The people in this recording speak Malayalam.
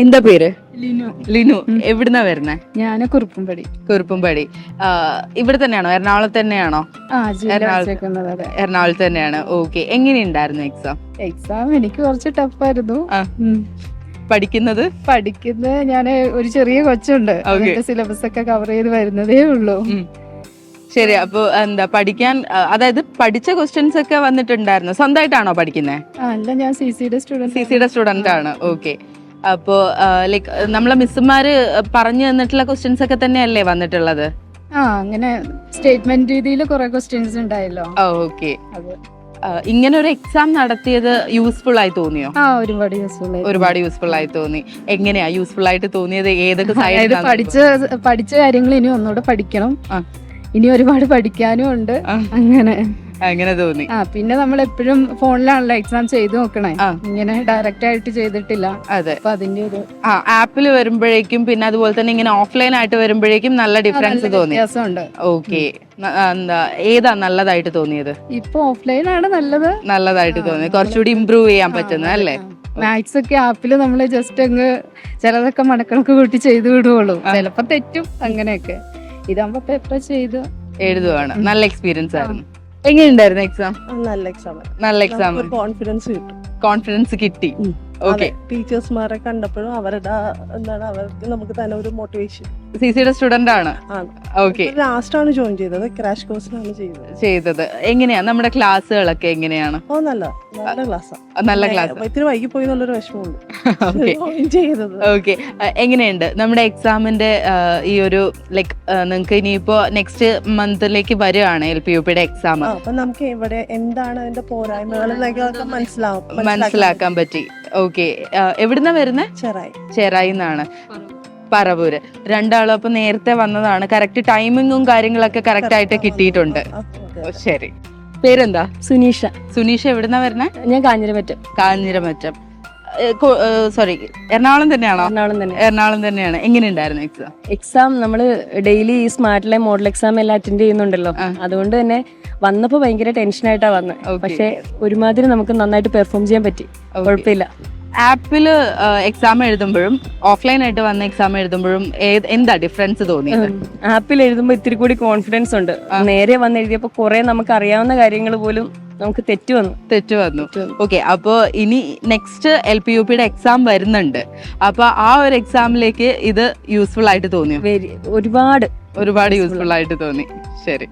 എന്താ പേര്? ലിനു. ലിനു. എവിടുന്നാ വരുന്നേ? ഞാൻ കുറുപ്പുംപടി. കുറുപ്പുംപടി. ഇവിടെ തന്നെയാണോ? എറണാകുളത്ത് തന്നെയാണോ? എറണാകുളത്ത്. തന്നെയാണ്. ഓക്കെ. എങ്ങനെയുണ്ടായിരുന്നു എക്സാം എക്സാം എനിക്ക് കുറച്ച് ടഫായിരുന്നു. പഠിക്കുന്നത്? പഠിക്കുന്നത് ഞാൻ ഒരു ചെറിയ കൊച്ചുണ്ട്. സിലബസ് ഒക്കെ കവർ ചെയ്ത് വരുന്നതേ ഉള്ളൂ. ശരി അപ്പൊ എന്താ പഠിക്കാൻ അതായത് പഠിച്ച ക്വസ്റ്റ്യൻസ് ഒക്കെ വന്നിട്ടുണ്ടായിരുന്നു. സ്വന്തമായിട്ടാണോ പഠിക്കുന്നത് അല്ല ഞാൻ സി സിയുടെ സി സ്റ്റുഡന്റ് സിയുടെ സ്റ്റുഡന്റ് ആണ്. ഓക്കെ. അപ്പോ ലൈക്ക് നമ്മളെ മിസ്സുമാര് പറഞ്ഞു തന്നിട്ടുള്ള ക്വസ്റ്റ്യൻസ് ഒക്കെ തന്നെയല്ലേ വന്നിട്ടുള്ളത്? ആ അങ്ങനെ സ്റ്റേറ്റ്മെന്റ് രീതിയിൽ കുറെ ക്വസ്റ്റ്യൻസ് ഉണ്ടായല്ലോ. ഓക്കെ ഇങ്ങനെ ഒരു എക്സാം നടത്തിയത് യൂസ്ഫുൾ ആയി തോന്നിയോ? ഒരുപാട് യൂസ്ഫുൾ ഒരുപാട് യൂസ്ഫുൾ ആയി തോന്നി. എങ്ങനെയാ യൂസ്ഫുൾ ആയിട്ട് തോന്നിയത്? ഏതൊക്കെ സൈഡ് പഠിച്ച പഠിച്ച കാര്യങ്ങൾ ഇനി ഒന്നുകൂടെ പഠിക്കണം. ഇനി ഒരുപാട് പഠിക്കാനും ഉണ്ട്. അങ്ങനെ. അങ്ങനെ തോന്നി. ആ പിന്നെ നമ്മൾ എപ്പോഴും ഫോണിലാണല്ലോ എക്സാം ചെയ്തു നോക്കണേ. ഇങ്ങനെ ഡയറക്റ്റ് ആയിട്ട് ചെയ്തിട്ടില്ല. അതെ. അപ്പൊ അതിന്റെ ഒരു ആ ആപ്പിൽ വരുമ്പോഴേക്കും പിന്നെ അതുപോലെ തന്നെ ഇങ്ങനെ ഓഫ്ലൈൻ ആയിട്ട് വരുമ്പോഴേക്കും നല്ല ഡിഫറൻസ് തോന്നി. വ്യത്യാസമുണ്ട്. ഓക്കെ എന്താ ഏതാ നല്ലതായിട്ട് തോന്നിയത്? ഇപ്പൊ ഓഫ്ലൈൻ ആണ് നല്ലത്. നല്ലതായിട്ട് തോന്നി. കുറച്ചുകൂടി ഇമ്പ്രൂവ് ചെയ്യാൻ പറ്റുന്നത് അല്ലേ? മാത്സ് ഒക്കെ ആപ്പിൽ നമ്മൾ ജസ്റ്റ് അങ്ങ് ചിലതൊക്കെ മടക്കണക്ക് കൂട്ടി ചെയ്തു വിടുവുള്ളൂ. ചിലപ്പോ തെറ്റും അങ്ങനെയൊക്കെ. ഇതാകുമ്പോ പേപ്പർ ചെയ്തു എഴുതുവാണ്. നല്ല എക്സ്പീരിയൻസ് ആയിരുന്നു. എങ്ങനെയുണ്ടായിരുന്നു എക്സാം നല്ല എക്സാം നല്ല എക്സാം കോൺഫിഡൻസ് കിട്ടും. കോൺഫിഡൻസ് കിട്ടി. ഓക്കെ ടീച്ചേഴ്സ്മാരെ കണ്ടപ്പോഴും അവരുടെ എന്താണ് അവർക്ക് നമുക്ക് തന്നെ ഒരു മോട്ടിവേഷൻ സി സിയുടെ സ്റ്റുഡന്റ് ആണ്. ഓക്കെ ലാസ്റ്റ് ആണ് ജോയിൻ ചെയ്തത് ക്രാഷ് കോഴ്സിനാണ് ചെയ്തത്. ചെയ്തത്. എങ്ങനെയാ? നമ്മുടെ ക്ലാസ്സുകളൊക്കെ എങ്ങനെയാണ്? ഓ നല്ല നല്ല ക്ലാസ് നല്ല ക്ലാസ് ഇത്തിരി വൈകി പോയി എന്നുള്ളൊരു വിഷമമുണ്ട്. ചെയ്തത്. ഓക്കെ എങ്ങനെയുണ്ട്? നമ്മുടെ എക്സാമിന്റെ ഈ ഒരു ലൈക്ക് നിങ്ങൾക്ക് ഇനിയിപ്പോ നെക്സ്റ്റ് മന്തിലേക്ക് വരുവാണ് എൽ പി യു പിയുടെ എക്സാം അപ്പൊ നമുക്ക് ഇവിടെ എന്താണ് അതിന്റെ പോരായ്മകൾ മനസ്സിലാവും മനസ്സിലാക്കാൻ പറ്റി. ഓക്കെ എവിടുന്നാ വരുന്നത് ചെറായി. ചെറായി എന്നാണ് പറവൂര്. രണ്ടാളും അപ്പൊ നേരത്തെ വന്നതാണ്. കറക്റ്റ് ടൈമിങ്ങും കാര്യങ്ങളൊക്കെ കറക്റ്റ് ആയിട്ട് കിട്ടിയിട്ടുണ്ട്. ശരി. പേരെന്താ? സുനീഷ. സുനീഷ എവിടുന്നാ വരുന്നേ? ഞാൻ കാഞ്ഞിരമറ്റം. കാഞ്ഞിരമറ്റം. സോറി എറണാകുളം തന്നെയാണോ? എറണാകുളം തന്നെ. എറണാകുളം തന്നെയാണ്. എങ്ങനെയുണ്ടായിരുന്നു എക്സാം എക്സാം നമ്മൾ ഡെയിലി ഈ സ്മാർട്ടിലെ മോഡൽ എക്സാം എല്ലാം അറ്റൻഡ് ചെയ്യുന്നുണ്ടല്ലോ. അതുകൊണ്ട് തന്നെ വന്നപ്പോ ഭയങ്കര ടെൻഷനായിട്ടാ വന്നത് പക്ഷേ പക്ഷെ ഒരുമാതിരി നമുക്ക് നന്നായിട്ട് പെർഫോം ചെയ്യാൻ പറ്റി. കുഴപ്പമില്ല. ആപ്പിൽ എക്സാം എഴുതുമ്പോഴും ഓഫ്ലൈൻ ആയിട്ട് വന്ന എക്സാം എഴുതുമ്പോഴും എന്താ ഡിഫറൻസ് തോന്നിയത്? ആപ്പിൽ എഴുതുമ്പോൾ ഇത്തിരി കൂടി കോൺഫിഡൻസ് ഉണ്ട്. നേരെ വന്ന് എഴുതിയപ്പോൾ കുറെ നമുക്ക് അറിയാവുന്ന കാര്യങ്ങൾ പോലും നമുക്ക് തെറ്റ് വന്നു. തെറ്റ് വന്നു. ഓക്കെ അപ്പോൾ ഇനി നെക്സ്റ്റ് എൽ പി യു പിയുടെ എക്സാം വരുന്നുണ്ട്. അപ്പൊ ആ ഒരു എക്സാമിലേക്ക് ഇത് യൂസ്ഫുൾ ആയിട്ട് തോന്നിയോ? വെരി ഒരുപാട് ഒരുപാട് യൂസ്ഫുൾ ആയിട്ട് തോന്നി. ശരി.